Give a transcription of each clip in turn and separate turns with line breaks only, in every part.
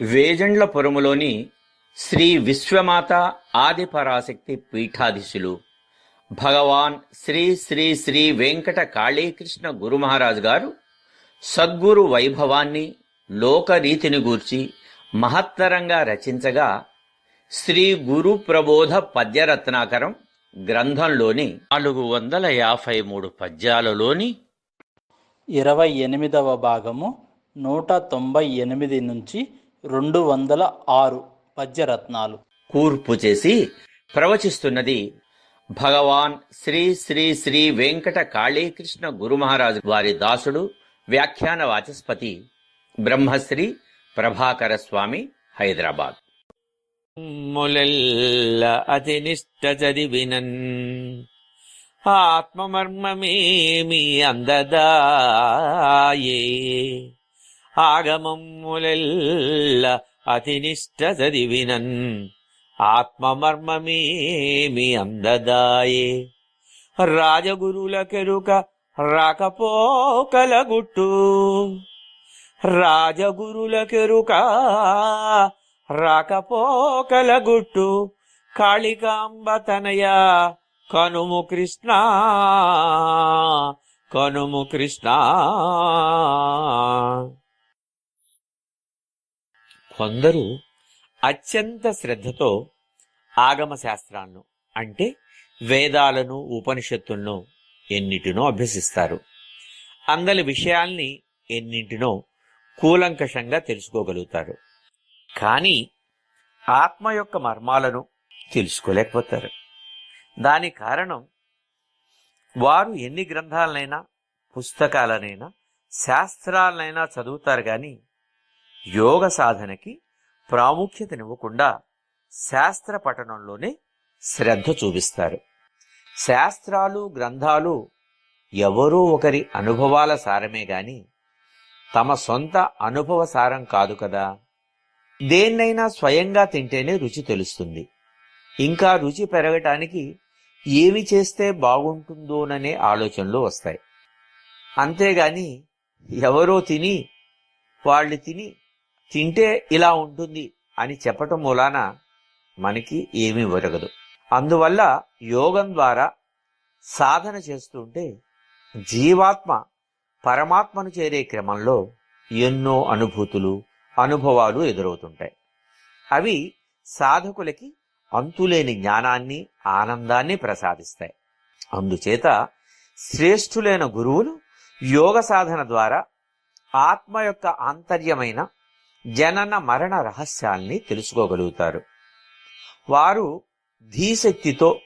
వేజండ్లపురములోని శ్రీ విశ్వమాత ఆదిపరాశక్తి పీఠాధీశులు భగవాన్ శ్రీ శ్రీ శ్రీ వెంకట కాళీకృష్ణ గురుమహారాజు గారు సద్గురు వైభవాన్ని లోకరీతిని గూర్చి మహత్తరంగా రచించగా శ్రీ గురు ప్రబోధ పద్యరత్నాకరం గ్రంథంలోని నాలుగు వందల యాభై మూడు పద్యాలలోని
ఇరవై ఎనిమిదవ భాగము నూట తొంభై ఎనిమిది నుంచి రెండు వందల ఆరు పద్యరత్నాలు.
కూర్పు చేసి ప్రవచిస్తున్నది భగవాన్ శ్రీ శ్రీ శ్రీ వెంకట కాళీకృష్ణ గురు మహారాజు వారి దాసుడు వ్యాఖ్యాన వాచస్పతి బ్రహ్మశ్రీ ప్రభాకర స్వామి హైదరాబాద్.
ములెల్ల అతి నిష్ట చదివినన్ ఆత్మమర్మమేమి అందదాయే. ఆగమమ్ములెల్ల అతి నిష్ట చదివినన్ ఆత్మమర్మమేమి అందదాయే రాజగురులకెరుక రాకపోకలగుట్టు రాజగురులకెరుక రాకపోకలగుట్టు కాళికాంబ తనయ కనుము కృష్ణ కనుము కృష్ణ కొందరు అత్యంత శ్రద్ధతో ఆగమ శాస్త్రాలను అంటే వేదాలను ఉపనిషత్తులను ఎన్నిటినో అభ్యసిస్తారు. అందరి విషయాల్ని ఎన్నింటినో కూలంకషంగా తెలుసుకోగలుగుతారు. కానీ ఆత్మ యొక్క మర్మాలను తెలుసుకోలేకపోతారు. దాని కారణం వారు ఎన్ని గ్రంథాలనైనా పుస్తకాలనైనా శాస్త్రాలనైనా చదువుతారు కానీ యోగ సాధనకి ప్రాముఖ్యతనివ్వకుండా శాస్త్ర పఠనంలోనే శ్రద్ధ చూపిస్తారు. శాస్త్రాలు గ్రంథాలు ఎవరో ఒకరి అనుభవాల సారమే గాని తమ సొంత అనుభవ సారం కాదు కదా. దేన్నైనా స్వయంగా తింటేనే రుచి తెలుస్తుంది. ఇంకా రుచి పెరగటానికి ఏమి చేస్తే బాగుంటుందోననే ఆలోచనలు వస్తాయి. అంతేగాని ఎవరో తిని వాళ్ళు తిని తింటే ఇలా ఉంటుంది అని చెప్పటం మూలాన మనకి ఏమీ ఒరగదు. అందువల్ల యోగం ద్వారా సాధన చేస్తుంటే జీవాత్మ పరమాత్మను చేరే క్రమంలో ఎన్నో అనుభూతులు అనుభవాలు ఎదురవుతుంటాయి. అవి సాధకులకి అంతులేని జ్ఞానాన్ని ఆనందాన్ని ప్రసాదిస్తాయి. అందుచేత శ్రేష్ఠులైన గురువులు యోగ సాధన ద్వారా ఆత్మ యొక్క ఆంతర్యమైన జనన మరణ రహస్యాల్ని తెలుసుకోగలుగుతారు. వారు ధీశక్తితో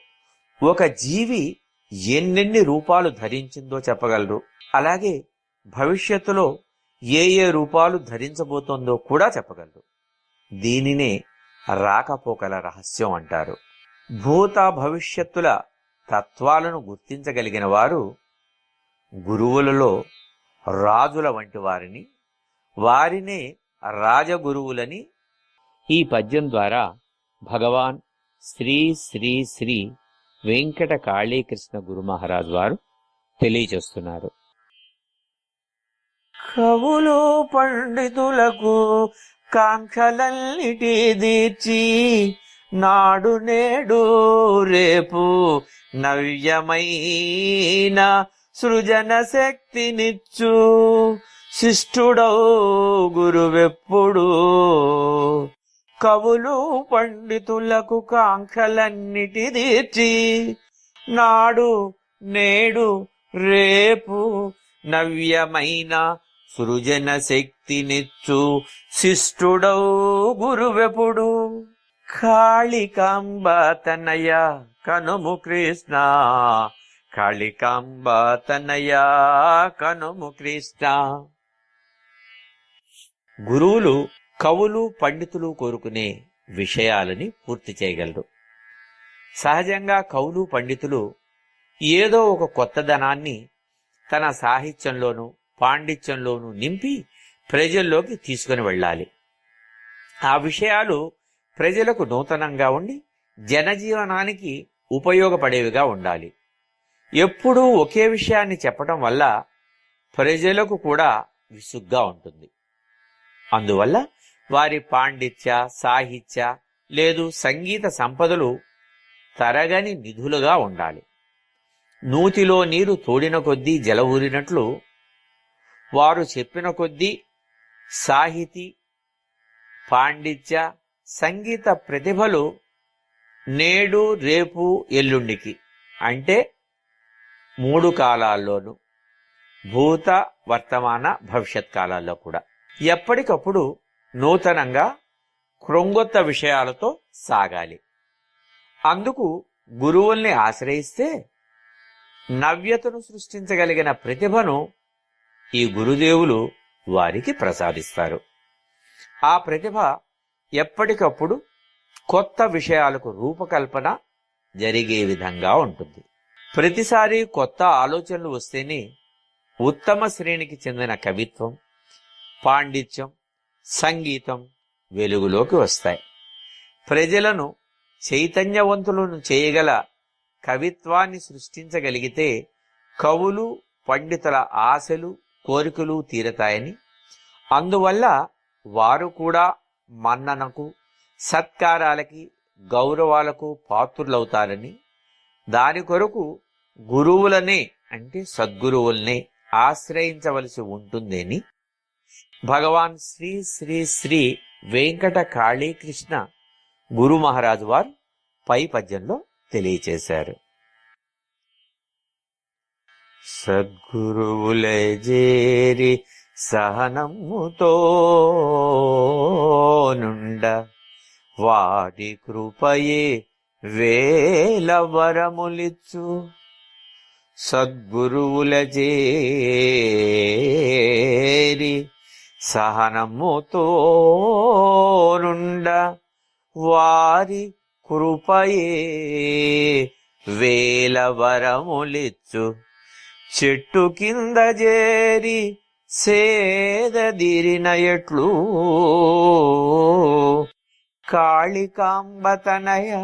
ఒక జీవి ఎన్నెన్ని రూపాలు ధరించిందో చెప్పగలరు. అలాగే భవిష్యత్తులో ఏ ఏ రూపాలు ధరించబోతోందో కూడా చెప్పగలరు. దీనినే రాకపోకల రహస్యం అంటారు. భూత భవిష్యత్తుల తత్వాలను గుర్తించగలిగిన వారు గురువులలో రాజుల వంటి వారిని వారినే రాజగురువులని ఈ పద్యం ద్వారా భగవాన్ శ్రీ శ్రీ శ్రీ వెంకట కాళీకృష్ణ గురు మహారాజ్ వారు తెలియచేస్తున్నారు కవులు పండితులకు కాంక్షలన్నిటి తీర్చి నాడు నేడు రేపు నవ్యమైన సృజన శక్తినిచ్చు. శిష్టుడౌ గురువెప్పుడు. కవులు పండితులకు కాంక్షలన్నిటి తీర్చి నాడు నేడు రేపు నవ్యమైన సృజన శక్తినిచ్చు శిష్టుడౌ గురువెపుడు కాళికాంబ తనయ కనుము కృష్ణ. కాళికాంబ తనయ కనుము కృష్ణ. గురువులు కవులు పండితులు కోరుకునే విషయాలని పూర్తి చేయగలరు. సహజంగా కవులు పండితులు ఏదో ఒక కొత్తదనాన్ని తన సాహిత్యంలోనూ పాండిత్యంలోనూ నింపి ప్రజల్లోకి తీసుకుని వెళ్ళాలి. ఆ విషయాలు ప్రజలకు నూతనంగా ఉండి జనజీవనానికి ఉపయోగపడేవిగా ఉండాలి. ఎప్పుడూ ఒకే విషయాన్ని చెప్పటం వల్ల ప్రజలకు కూడా విసుగ్గా ఉంటుంది. అందువల్ల వారి పాండిత్య సాహిత్య లేదు సంగీత సంపదలు తరగని నిధులుగా ఉండాలి. నూతిలో నీరు తోడిన కొద్దీ జల ఊరినట్లు వారు చెప్పిన కొద్దీ సాహితీ పాండిత్య సంగీత ప్రతిభలు నేడు రేపు ఎల్లుండికి అంటే మూడు కాలాల్లోనూ భూత వర్తమాన భవిష్యత్ కాలాల్లో కూడా. ఎప్పటికప్పుడు నూతనంగా క్రొంగొత్త విషయాలతో సాగాలి. అందుకు గురువుల్ని ఆశ్రయిస్తే నవ్యతను సృష్టించగలిగిన ప్రతిభను ఈ గురుదేవులు వారికి ప్రసాదిస్తారు. ఆ ప్రతిభ ఎప్పటికప్పుడు కొత్త విషయాలకు రూపకల్పన జరిగే విధంగా ఉంటుంది. ప్రతిసారి కొత్త ఆలోచనలు వస్తేనే ఉత్తమ శ్రేణికి చెందిన కవిత్వం పాండిత్యం సంగీతం వెలుగులోకి వస్తాయి. ప్రజలను చైతన్యవంతులను చేయగల కవిత్వాన్ని సృష్టించగలిగితే కవులు పండితుల ఆశలు కోరికలు తీరతాయని. అందువల్ల వారు కూడా మన్ననకు సత్కారాలకి గౌరవాలకు పాత్రులవుతారని. దాని కొరకు గురువులనే అంటే సద్గురువుల్నే ఆశ్రయించవలసి ఉంటుందని భగవాన్ శ్రీ శ్రీ శ్రీ వెంకట కాళీకృష్ణ గురు మహారాజు వారు పై పద్యంలో తెలియచేశారు. సద్గురువుల జేరి సహనముతో నుండ వాటి కృపయే వేల వరములిచ్చు. సద్గురువుల జేరి సహనముతోనుండ వారి కృపయే వేల వరములిచ్చు. చెట్టు కింద చేరి సేదదిరిన ఎట్లు కాళికాంబతనయా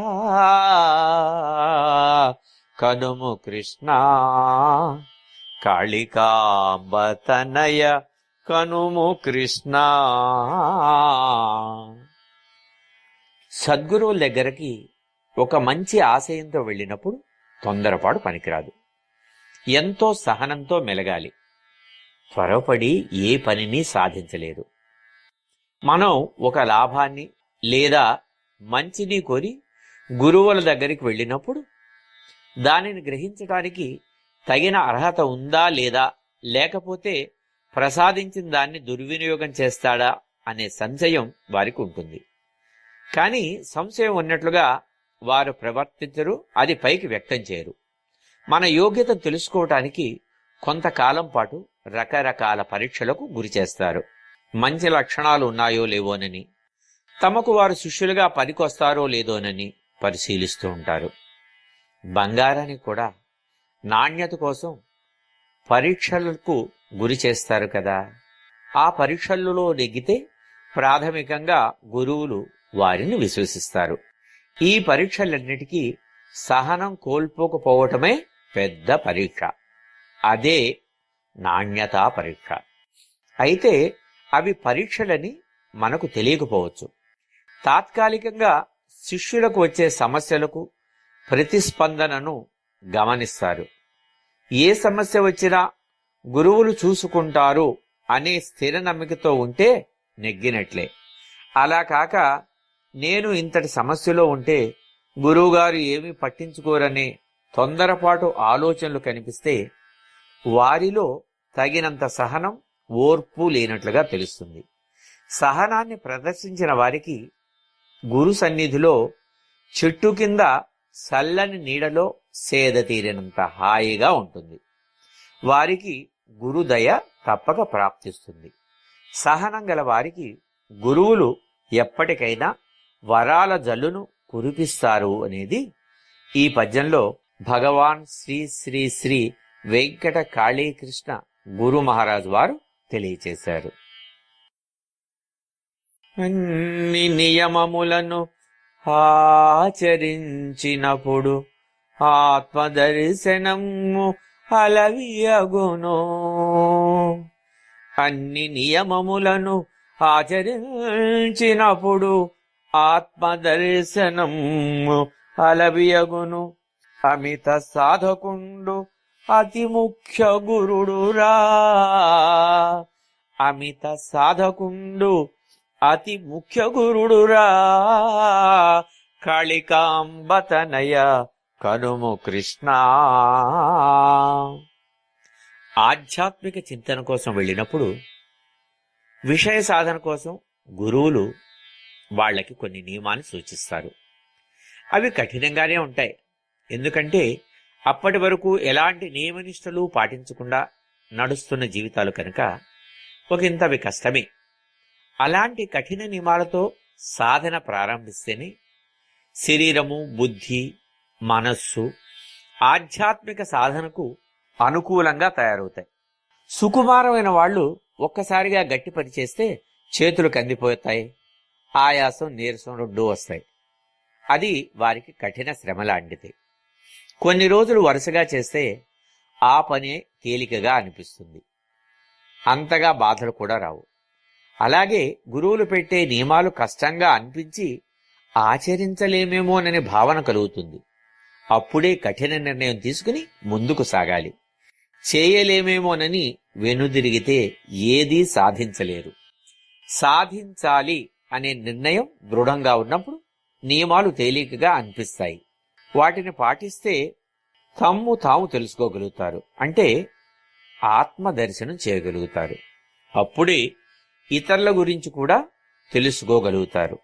కనుము కృష్ణ కాళికాంబతనయ కనుము కృష్ణ. సద్గురువుల దగ్గరికి ఒక మంచి ఆశయంతో వెళ్ళినప్పుడు తొందరపాటు పనికిరాదు. ఎంతో సహనంతో మెలగాలి. త్వరపడి ఏ పనిని సాధించలేదు. మనం ఒక లాభాన్ని లేదా మంచిని కోరి గురువుల దగ్గరికి వెళ్ళినప్పుడు దానిని గ్రహించటానికి తగిన అర్హత ఉందా లేదా లేకపోతే ప్రసాదించిన దాన్ని దుర్వినియోగం చేస్తాడా అనే సంశయం వారికి ఉంటుంది. కానీ సంశయం ఉన్నట్లుగా వారు ప్రవర్తించరు అది పైకి వ్యక్తం చేయరు. మన యోగ్యతను తెలుసుకోవటానికి కొంతకాలం పాటు రకరకాల పరీక్షలకు గురి చేస్తారు. మంచి లక్షణాలు ఉన్నాయో లేవోనని తమకు వారు శిష్యులుగా పనికొస్తారో లేదోనని పరిశీలిస్తూ ఉంటారు. బంగారానికి కూడా నాణ్యత కోసం పరీక్షలకు గురి చేస్తారు కదా. ఆ పరీక్షల్లో నెగ్గితే ప్రాథమికంగా గురువులు వారిని విశ్వసిస్తారు. ఈ పరీక్షలన్నిటికీ సహనం కోల్పోకపోవటమే పెద్ద పరీక్ష. అదే నాణ్యతా పరీక్ష. అయితే అవి పరీక్షలని మనకు తెలియకపోవచ్చు. తాత్కాలికంగా శిష్యులకు వచ్చే సమస్యలకు ప్రతిస్పందనను గమనిస్తారు. ఏ సమస్య వచ్చినా గురువులు చూసుకుంటారు అనే స్థిర నమ్మికతో ఉంటే నెగ్గినట్లే. అలా కాక నేను ఇంతటి సమస్యలో ఉంటే గురువుగారు ఏమీ పట్టించుకోరనే తొందరపాటు ఆలోచనలు కనిపిస్తే వారిలో తగినంత సహనం ఓర్పు లేనట్లుగా తెలుస్తుంది. సహనాన్ని ప్రదర్శించిన వారికి గురు సన్నిధిలో చెట్టు కింద చల్లని నీడలో సేద తీరినంత హాయిగా ఉంటుంది. వారికి గురుదయ తప్పక ప్రాప్తిస్తుంది. సహనం గల వారికి గురువులు ఎప్పటికైనా వరాల జల్లును కురిపిస్తారు అనేది ఈ పద్యంలో భగవాన్ శ్రీ శ్రీ శ్రీ వెంకట కాళీకృష్ణ గురు మహారాజు వారు తెలియచేశారు. అన్ని నియమములను ఆచరించినప్పుడు ఆత్మదర్శనము అలవియగును అన్ని నియమములను ఆచరించినప్పుడు ఆత్మదర్శనం అలవియగును అమిత సాధకుండు అతి ముఖ్య గురుడురా. అమిత సాధకుండు అతి ముఖ్య గురుడురా. కాళికాంబతనయ కనుము కృష్ణ. ఆధ్యాత్మిక చింతన కోసం వెళ్ళినప్పుడు విషయ సాధన కోసం గురువులు వాళ్ళకి కొన్ని నియమాలు సూచిస్తారు. అవి కఠినంగానే ఉంటాయి. ఎందుకంటే అప్పటి వరకు ఎలాంటి నియమనిష్టలు పాటించకుండా నడుస్తున్న జీవితాలు కనుక ఒకంత అవి కష్టమే. అలాంటి కఠిన నియమాలతో సాధన ప్రారంభిస్తేనే శరీరము బుద్ధి మనస్సు ఆధ్యాత్మిక సాధనకు అనుకూలంగా తయారవుతాయి. సుకుమారమైన వాళ్ళు ఒక్కసారిగా గట్టి పని చేస్తే చేతులు కందిపోతాయి ఆయాసం నీరసం రెండూ వస్తాయి. అది వారికి కఠిన శ్రమ లాంటిది. కొన్ని రోజులు వరుసగా చేస్తే ఆ పనే తేలికగా అనిపిస్తుంది. అంతగా బాధలు కూడా రావు. అలాగే గురువులు పెట్టే నియమాలు కష్టంగా అనిపించి ఆచరించలేమేమోనని భావన కలుగుతుంది. అప్పుడే కఠిన నిర్ణయం తీసుకుని ముందుకు సాగాలి. చేయలేమేమోనని వెనుదిరిగితే ఏదీ సాధించలేరు. సాధించాలి అనే నిర్ణయం దృఢంగా ఉన్నప్పుడు నియమాలు తేలికగా అనిపిస్తాయి. వాటిని పాటిస్తే తమ్ము తాము తెలుసుకోగలుగుతారు. అంటే ఆత్మదర్శనం చేయగలుగుతారు. అప్పుడే ఇతరుల గురించి కూడా తెలుసుకోగలుగుతారు.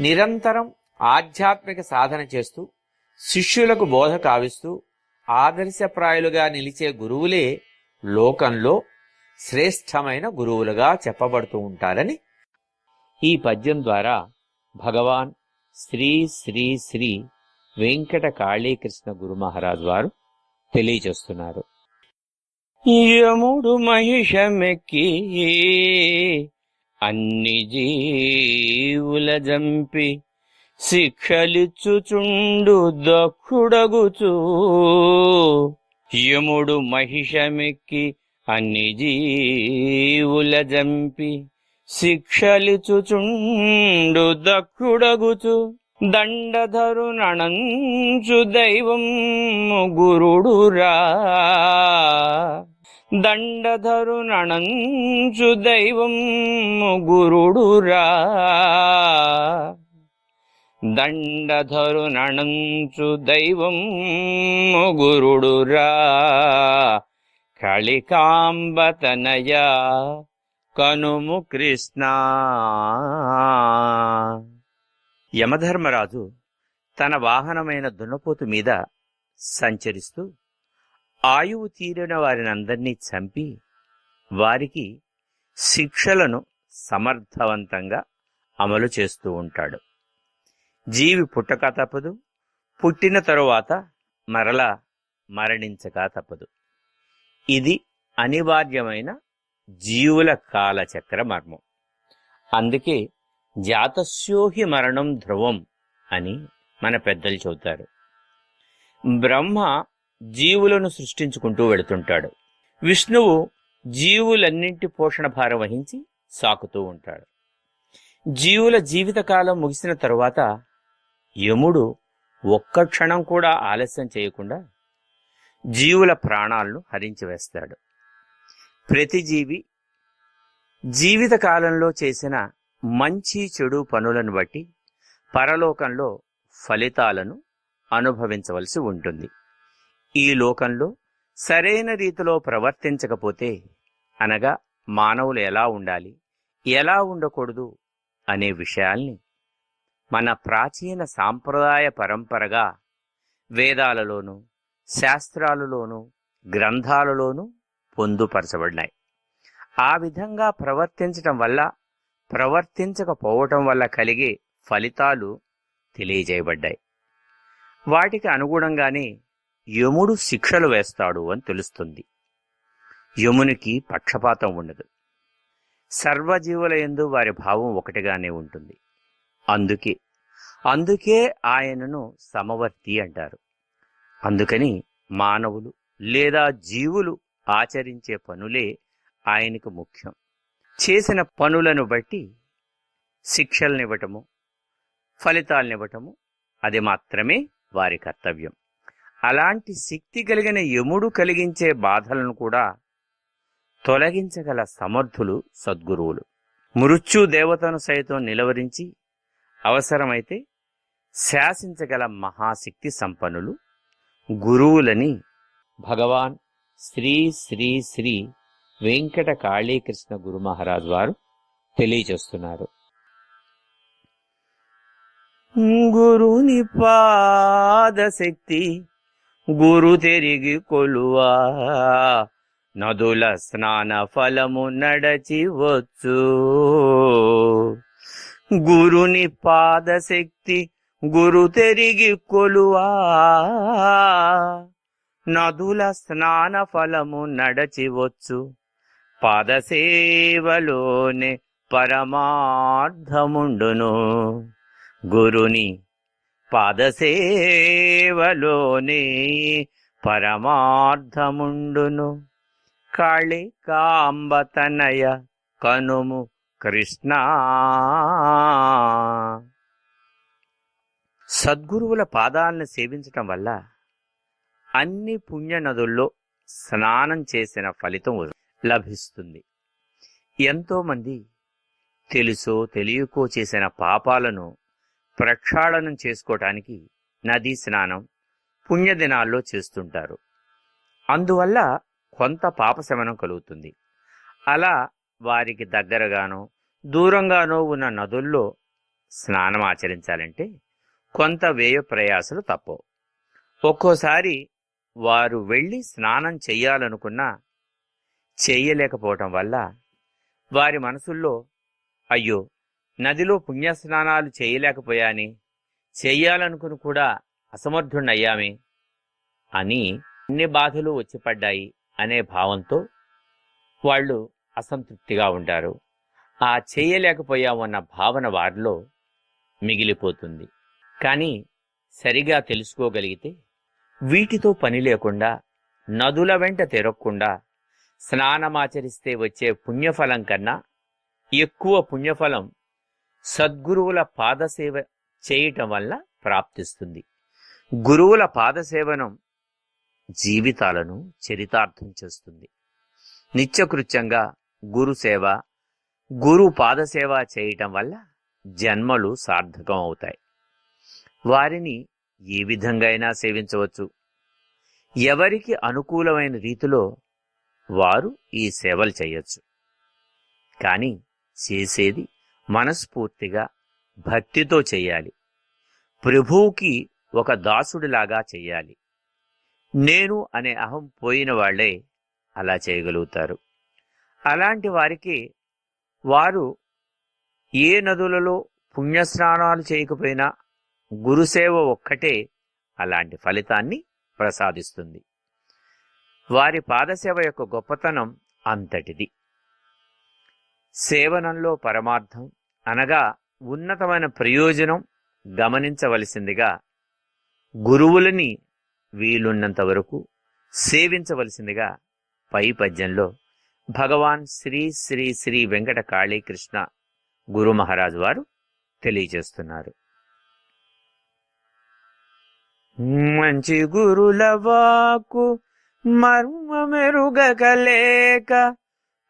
నిరంతరం ఆధ్యాత్మిక సాధన చేస్తూ శిష్యులకు బోధ కావిస్తూ ఆదర్శప్రాయులుగా నిలిచే గురువులే లోకంలో శ్రేష్టమైన గురువులుగా చెప్పబడుతూ ఉంటారని ఈ పద్యం ద్వారా భగవాన్ శ్రీ శ్రీ శ్రీ వెంకట కాళీకృష్ణ గురు మహారాజ్ వారు తెలియజేస్తున్నారు.
యముడు మహిషమెక్కి అన్ని జీవుల జంపి శిక్షలిచ్చుచుండు దక్షుడగుచు. యముడు మహిషమెక్కి అన్ని జీవుల జంపి శిక్షలిచుచుండు దక్షుడగుచు. దండధరు నణంచు దైవం గురుడురా దండధరు నణంచు దైవం గురుడురా దండధరు నణంచు దైవం గురుడురా కళికాంబతనయ కనుము కృష్ణ.
యమధర్మరాజు తన వాహనమైన దున్నపోతు మీద సంచరిస్తూ ఆయువు తీరిన వారినందరినీ చంపి వారికి శిక్షలను సమర్థవంతంగా అమలు చేస్తూ ఉంటాడు. జీవి పుట్టక తప్పదు. పుట్టిన తరువాత మరలా మరణించక తప్పదు. ఇది అనివార్యమైన జీవుల కాలచక్ర మర్మం. అందుకే జాతస్యోహి మరణం ధ్రువం అని మన పెద్దలు చెబుతారు. బ్రహ్మ జీవులను సృష్టించుకుంటూ వెళుతుంటాడు. విష్ణువు జీవులన్నింటి పోషణ భారం వహించి సాకుతూ ఉంటాడు. జీవుల జీవితకాలం ముగిసిన తరువాత యముడు ఒక్క క్షణం కూడా ఆలస్యం చేయకుండా జీవుల ప్రాణాలను హరించివేస్తాడు ప్రతి జీవి జీవిత కాలంలో చేసిన మంచి చెడు పనులను బట్టి పరలోకంలో ఫలితాలను అనుభవించవలసి ఉంటుంది. ఈ లోకంలో సరైన రీతిలో ప్రవర్తించకపోతే అనగా మానవులు ఎలా ఉండాలి ఎలా ఉండకూడదు అనే విషయాల్ని మన ప్రాచీన సాంప్రదాయ పరంపరగా వేదాలలోనూ శాస్త్రాలలోనూ గ్రంథాలలోనూ పొందుపరచబడినాయి. ఆ విధంగా ప్రవర్తించటం వల్ల ప్రవర్తించకపోవటం వల్ల కలిగే ఫలితాలు తెలియజేయబడ్డాయి. వాటికి అనుగుణంగానే యముడు శిక్షలు వేస్తాడు అని తెలుస్తుంది. యమునికి పక్షపాతం ఉండదు. సర్వజీవుల యందు వారి భావం ఒకటిగానే ఉంటుంది. అందుకే అందుకే ఆయనను సమవర్తి అంటారు. అందుకని మానవులు లేదా జీవులు ఆచరించే పనులే ఆయనకు ముఖ్యం. చేసిన పనులను బట్టి శిక్షలనివ్వటము ఫలితాలనివ్వటము అది మాత్రమే వారి కర్తవ్యం. అలాంటి శక్తి కలిగిన యముడు కలిగించే బాధలను కూడా తొలగించగల సమర్థులు సద్గురువులు. మృత్యు దేవతను సైతం నిలవరించి అవసరమైతే శాసించగల మహాశక్తి సంపన్నులు గురువులని భగవాన్ శ్రీ శ్రీ శ్రీ వెంకట కాళీకృష్ణ గురు మహారాజ్ వారు తెలియచేస్తున్నారు గురుని పాదశక్తి గురు తెరిగి కొలువా నదుల స్నాన ఫలము నడచి వచ్చు. గురుని పాదశక్తి గురు తెరిగి కొలువా. నదుల స్నాన ఫలము నడచివచ్చు పాదసేవలోనే పరమార్థముండును. గురుని పాదసేవలోనే పరమార్థముండును. కాళికాంబతనయ కనుము కృష్ణ. సద్గురువుల పాదాలను సేవించటం వల్ల అన్ని పుణ్య నదుల్లో స్నానం చేసిన ఫలితం లభిస్తుంది. ఎంతోమంది తెలుసో తెలియకో చేసిన పాపాలను ప్రక్షాళనం చేసుకోవటానికి నదీ స్నానం పుణ్యదినాల్లో చేస్తుంటారు. అందువల్ల కొంత పాపశమనం కలుగుతుంది. అలా వారికి దగ్గరగానో దూరంగానో ఉన్న నదుల్లో స్నానం ఆచరించాలంటే కొంత వ్యయ ప్రయాసలు తప్పవు. ఒక్కోసారి వారు వెళ్ళి స్నానం చెయ్యాలనుకున్నా చెయ్యలేకపోవటం వల్ల వారి మనసుల్లో అయ్యో నదిలో పుణ్యస్నానాలు చేయలేకపోయాని చెయ్యాలనుకుని కూడా అసమర్థుణ్ణయ్యామే అని అన్ని బాధలు వచ్చిపడ్డాయి అనే భావంతో వాళ్ళు అసంతృప్తిగా ఉంటారు. ఆ చేయలేకపోయామన్న భావన వారిలో మిగిలిపోతుంది. కానీ సరిగా తెలుసుకోగలిగితే వీటితో పని లేకుండా నదుల వెంట తిరగకుండా స్నానమాచరిస్తే వచ్చే పుణ్యఫలం కన్నా ఎక్కువ పుణ్యఫలం సద్గురువుల పాదసేవ చేయటం వల్ల ప్రాప్తిస్తుంది. గురువుల పాదసేవనం జీవితాలను చరితార్థం చేస్తుంది. నిత్యకృత్యంగా గురుసేవ గురు పాదసేవ చేయటం వల్ల జన్మలు సార్థకం అవుతాయి. వారిని ఏ విధంగా అయినా సేవించవచ్చు. ఎవరికి అనుకూలమైన రీతిలో వారు ఈ సేవలు చేయొచ్చు. కానీ చేసేది మనస్ఫూర్తిగా భక్తితో చెయ్యాలి ప్రభువుకి ఒక దాసుడిలాగా చెయ్యాలి నేను అనే అహం పోయిన వాళ్ళే అలా చేయగలుగుతారు. అలాంటి వారికి వారు ఏ నదులలో పుణ్యస్నానాలు చేయకపోయినా గురుసేవ ఒక్కటే అలాంటి ఫలితాన్ని ప్రసాదిస్తుంది. వారి పాదసేవ యొక్క గొప్పతనం అంతటిది. సేవనంలో పరమార్థం అనగా ఉన్నతమైన ప్రయోజనం గమనించవలసిందిగా గురువులని వీలున్నంత వరకు సేవించవలసిందిగా పై పద్యంలో భగవాన్ శ్రీ శ్రీ శ్రీ వెంకట కాళీకృష్ణ గురు మహారాజు వారు తెలియజేస్తున్నారు. మంచి గురుల వాకు మర్మమెరుగకలేక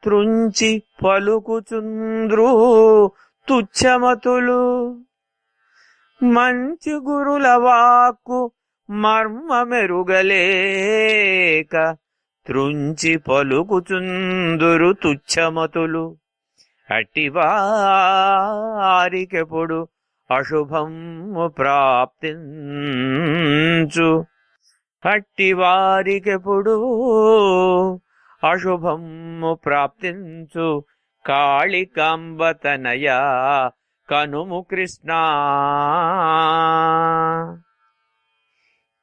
త్రుంచి పలుకుచుంద్రు తుచ్చమతులు. మంచి గురుల మర్మ మర్మమెరుగలేక త్రుంచి పలుకుచుందురు తుచ్చమతులు. అట్టివారికెప్పుడు అశుభము ప్రాప్తించు. అట్టివారికెప్పుడు అశుభము ప్రాప్తించు. కాళికాంబతనయ కనుము కృష్ణ.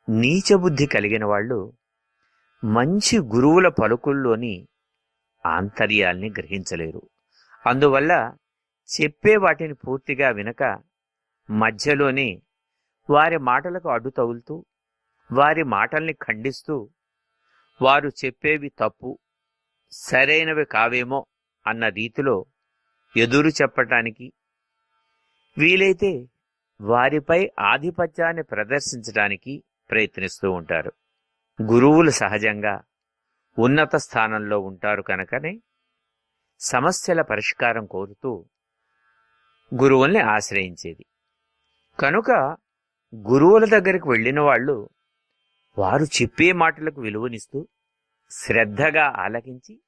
నీచబుద్ధి కలిగిన వాళ్ళు మంచి గురువుల పలుకుల్లోని ఆంతర్యాల్ని గ్రహించలేరు. అందువల్ల చెప్పే వాటిని పూర్తిగా వినక మధ్యలోనే వారి మాటలకు అడ్డు తగులుతూ వారి మాటల్ని ఖండిస్తూ వారు చెప్పేవి తప్పు సరైనవి కావేమో అన్న రీతిలో ఎదురు చెప్పటానికి వీలైతే వారిపై ఆధిపత్యాన్ని ప్రదర్శించడానికి ప్రయత్నిస్తూ ఉంటారు. గురువులు సహజంగా ఉన్నత స్థానంలో ఉంటారు కనుకనే సమస్యల పరిష్కారం కోరుతూ గురువుల్ని ఆశ్రయించేది. కనుక గురువుల దగ్గరికి వెళ్ళిన వాళ్ళు వారు చెప్పే మాటలకు విలువనిస్తూ శ్రద్ధగా ఆలకించి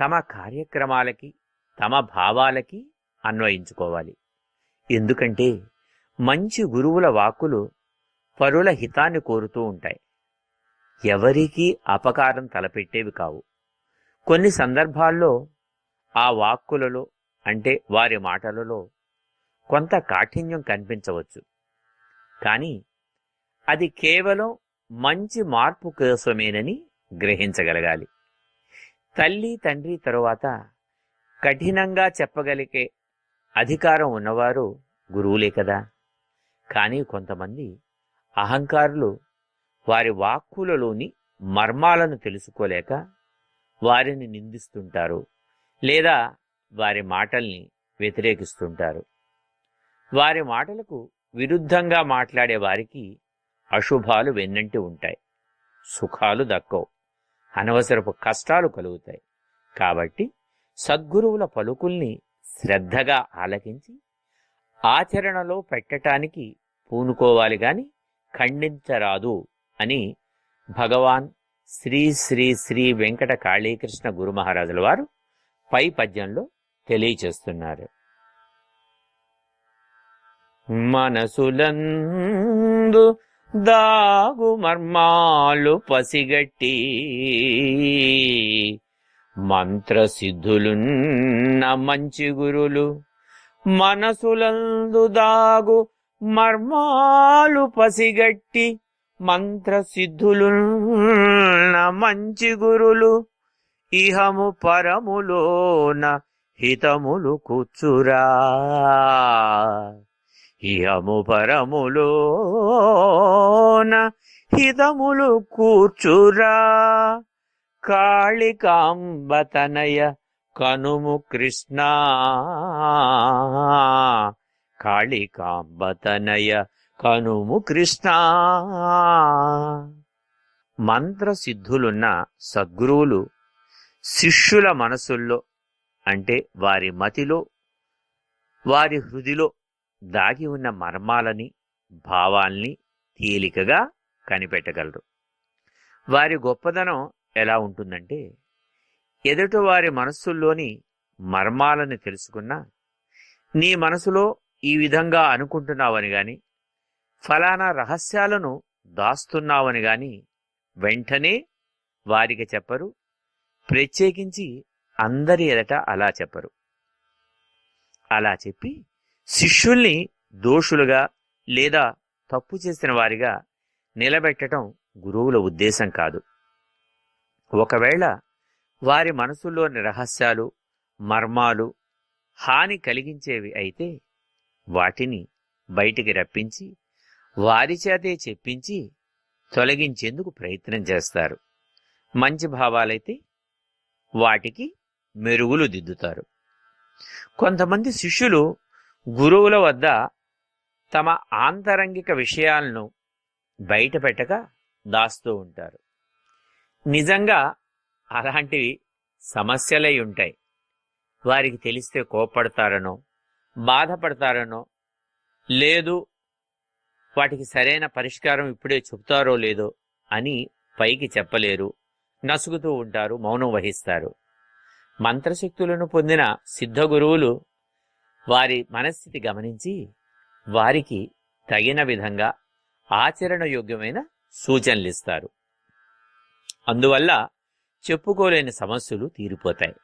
తమ కార్యక్రమాలకి తమ భావాలకి అన్వయించుకోవాలి. ఎందుకంటే మంచి గురువుల వాక్కులు పరుల హితాన్ని కోరుతూ ఉంటాయి. ఎవరికీ అపకారం తలపెట్టేవి కావు. కొన్ని సందర్భాల్లో ఆ వాక్కులలో అంటే వారి మాటలలో కొంత కాఠిన్యం కనిపించవచ్చు. కానీ అది కేవలం మంచి మార్పు కోసమేనని గ్రహించగలగాలి. తల్లి తండ్రి తరువాత కఠినంగా చెప్పగలిగే అధికారం ఉన్నవారు గురువులే కదా. కానీ కొంతమంది అహంకారులు వారి వాక్కులలోని మర్మాలను తెలుసుకోలేక వారిని నిందిస్తుంటారు లేదా వారి మాటల్ని వ్యతిరేకిస్తుంటారు. వారి మాటలకు విరుద్ధంగా మాట్లాడే వారికి అశుభాలు వెన్నంటి ఉంటాయి. సుఖాలు దక్కవు. అనవసరపు కష్టాలు కలుగుతాయి. కాబట్టి సద్గురువుల పలుకుల్ని శ్రద్ధగా ఆలకించి ఆచరణలో పెట్టటానికి పూనుకోవాలి గాని ఖండించరాదు. అని భగవాన్ శ్రీ శ్రీ శ్రీ వెంకట కాళీకృష్ణ గురు మహారాజుల వారు పై పద్యంలో తెలియచేస్తున్నారు. మనసులందు దాగు మర్మాలు పసిగట్టి మంత్రసిద్ధులున్న మంచి గురులు మనసులందు దాగు మర్మాలు పసిగట్టి మంత్రసిద్ధులు మంచి గురులు ఇహము పరములోన హితములు కూర్చురా. ఇహము పరములోన హితములు కూర్చురా. కాళికాంబతనయ కనుము కృష్ణ. కాళికాంబతనయ కనుము కృష్ణ. మంత్రసిద్ధులున్న సద్గురువులు శిష్యుల మనసుల్లో అంటే వారి మతిలో వారి హృదిలో దాగి ఉన్న మర్మాలని భావాల్ని తేలికగా కనిపెట్టగలరు. వారి గొప్పదనం ఎలా ఉంటుందంటే ఎదుటి వారి మనస్సుల్లోని మర్మాలని తెలుసుకున్నా నీ మనసులో ఈ విధంగా అనుకుంటున్నావని గాని ఫలానా రహస్యాలను దాస్తున్నావని గాని వెంటనే వారికి చెప్పరు ప్రత్యేకించి అందరి ఎదట అలా చెప్పరు. అలా చెప్పి శిష్యుల్ని దోషులుగా లేదా తప్పు చేసిన వారిగా నిలబెట్టడం గురువుల ఉద్దేశం కాదు. ఒకవేళ వారి మనసులోని రహస్యాలు మర్మాలు హాని కలిగించేవి అయితే వాటిని బయటికి రప్పించి వారి చేతే చెప్పించి తొలగించేందుకు ప్రయత్నం చేస్తారు. మంచి భావాలైతే వాటికి మెరుగులు దిద్దుతారు. కొంతమంది శిష్యులు గురువుల వద్ద తమ ఆంతరంగిక విషయాలను బయట పెట్టక దాస్తూ ఉంటారు. నిజంగా అలాంటివి సమస్యలై ఉంటాయి. వారికి తెలిస్తే కోప్పడతారనో బాధపడతారనో లేదు వాటికి సరైన పరిష్కారం ఇప్పుడే చెబుతారో లేదో అని పైకి చెప్పలేరు. నసుగుతూ ఉంటారు మౌనం వహిస్తారు. మంత్రశక్తులను పొందిన సిద్ధ గురువులు వారి మనస్థితి గమనించి వారికి తగిన విధంగా ఆచరణ యోగ్యమైన సూచనలిస్తారు. అందువల్ల చెప్పుకోలేని సమస్యలు తీరిపోతాయి.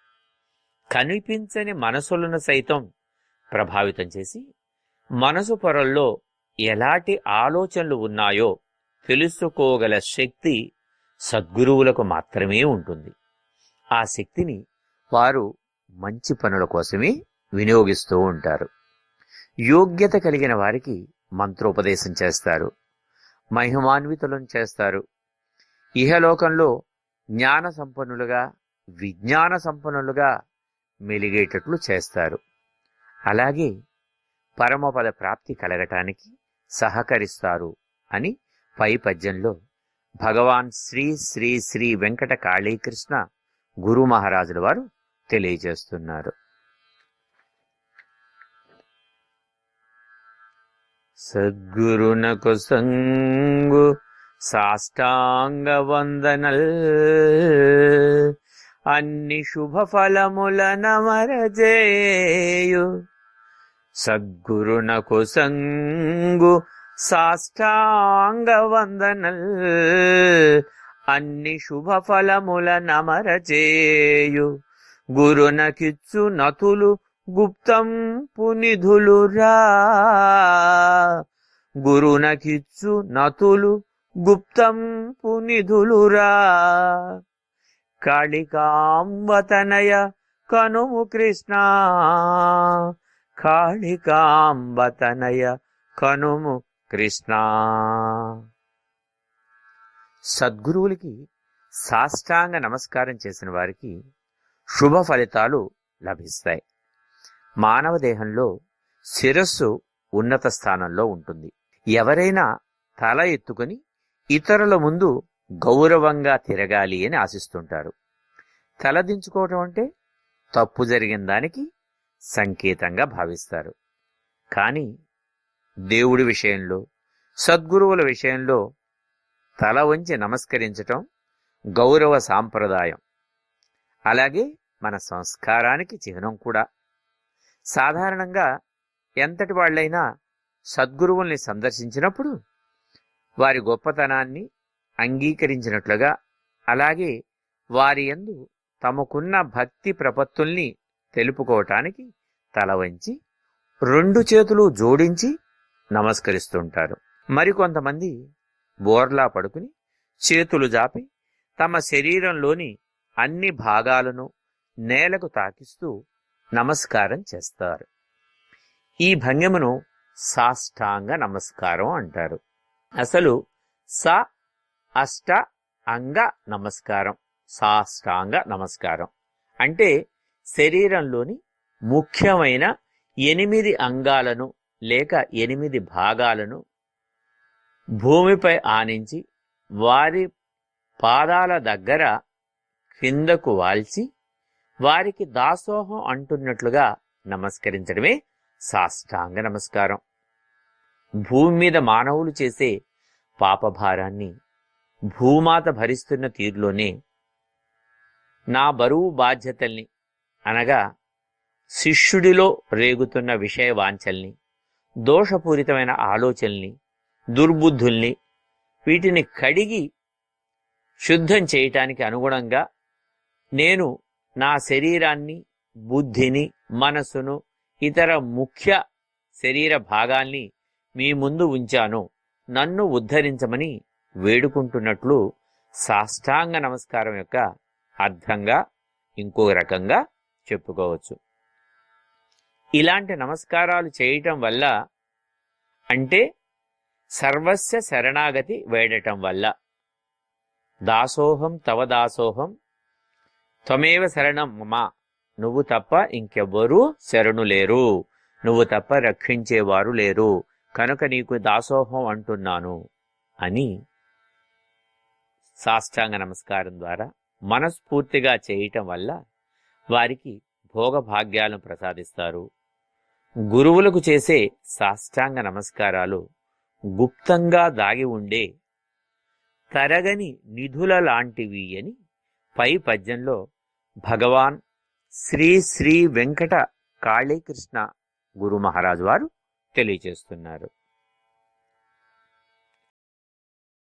కనిపించని మనసులను సైతం ప్రభావితం చేసి మనసు పొరల్లో ఎలాంటి ఆలోచనలు ఉన్నాయో తెలుసుకోగల శక్తి సద్గురువులకు మాత్రమే ఉంటుంది. ఆ శక్తిని వారు మంచి పనుల కోసమే వినియోగిస్తూ ఉంటారు. యోగ్యత కలిగిన వారికి మంత్రోపదేశం చేస్తారు. మహిమాన్వితులను చేస్తారు. ఇహలోకంలో జ్ఞాన సంపన్నులుగా విజ్ఞాన సంపన్నులుగా మెలిగేటట్లు చేస్తారు. అలాగే పరమపద ప్రాప్తి కలగటానికి సహకరిస్తారు అని పై పద్యంలో భగవాన్ శ్రీ శ్రీ శ్రీ వెంకట కాళీకృష్ణ గురు మహారాజుల వారు తెలియజేస్తున్నారు. సద్గురునకు సంగు సాష్టాంగ వందనల్. అన్ని శుభ ఫలముల నమరజేయు సద్గురునకు సంగు సాష్టాంగ వందనల్ అన్ని శుభ ఫలముల నమరచేయు. గురునకిచ్చు నతులు గుప్తం పునిధులురా. గురునకిచ్చు నతులు గుప్తం పునిధులురా. కాళికాంబతనయ కనుము కృష్ణ. కాళికాంబతనయ కనుము కృష్ణ. సద్గురువులకి సాష్టాంగ నమస్కారం చేసిన వారికి శుభ ఫలితాలు లభిస్తాయి. మానవ దేహంలో శిరస్సు ఉన్నత స్థానంలో ఉంటుంది. ఎవరైనా తల ఎత్తుకుని ఇతరుల ముందు గౌరవంగా తిరగాలి అని ఆశిస్తుంటారు. తల దించుకోవటం అంటే తప్పు జరిగిన దానికి సంకేతంగా భావిస్తారు. కానీ దేవుడి విషయంలో సద్గురువుల విషయంలో తల వంచి నమస్కరించటం గౌరవ సాంప్రదాయం. అలాగే మన సంస్కారానికి చిహ్నం కూడా. సాధారణంగా ఎంతటి వాళ్ళైనా సద్గురువుల్ని సందర్శించినప్పుడు వారి గొప్పతనాన్ని అంగీకరించినట్లుగా అలాగే వారి యందు తమకున్న భక్తి ప్రపత్తుల్ని తెలుపుకోవటానికి తల వంచి రెండు చేతులు జోడించి నమస్కరిస్తుంటారు. మరికొంతమంది బోర్లా పడుకుని చేతులు జాపి తమ శరీరంలోని అన్ని భాగాలను నేలకు తాకిస్తూ నమస్కారం చేస్తారు. ఈ భంగిమను సాష్టాంగ నమస్కారం అంటారు. అసలు స అష్ట అంగ నమస్కారం సాష్టాంగ నమస్కారం. అంటే శరీరంలోని ముఖ్యమైన ఎనిమిది అంగాలను లేక ఎనిమిది భాగాలను భూమిపై ఆనించి వారి పాదాల దగ్గర కిందకు వాల్చి వారికి దాసోహం అంటున్నట్లుగా నమస్కరించడమే సాష్టాంగ నమస్కారం. భూమి మీద మానవులు చేసే పాపభారాన్ని భూమాత భరిస్తున్న తీరులోనే నా బరువు బాధ్యతల్ని అనగా శిష్యుడిలో రేగుతున్న విషయ వాంఛల్ని దోషపూరితమైన ఆలోచనల్ని దుర్బుద్ధుల్ని వీటిని కడిగి శుద్ధం చేయటానికి అనుగుణంగా నేను నా శరీరాన్ని బుద్ధిని మనసును ఇతర ముఖ్య శరీర భాగాల్ని మీ ముందు ఉంచాను. నన్ను ఉద్ధరించమని వేడుకుంటున్నట్లు సాష్టాంగ నమస్కారం యొక్క అర్థంగా ఇంకో రకంగా చెప్పుకోవచ్చు. ఇలాంటి నమస్కారాలు చేయటం వల్ల అంటే సర్వస్య శరణాగతి వేడటం వల్ల. దాసోహం తవ దాసోహం త్వమేవ శరణం మా. నువ్వు తప్ప ఇంకెవ్వరూ శరణు లేరు. నువ్వు తప్ప రక్షించేవారు లేరు. కనుక నీకు దాసోహం అంటున్నాను అని సాష్టాంగ నమస్కారం ద్వారా మనస్ఫూర్తిగా చేయటం వల్ల వారికి భోగభాగ్యాలను ప్రసాదిస్తారు. గురువులకు చేసే సాష్టాంగ నమస్కారాలు గుప్తంగా దాగి ఉండే తరగని నిధుల లాంటివి అని పై పద్యంలో భగవాన్ శ్రీ శ్రీ వెంకట కాళీకృష్ణ గురు మహారాజు వారు తెలియచేస్తున్నారు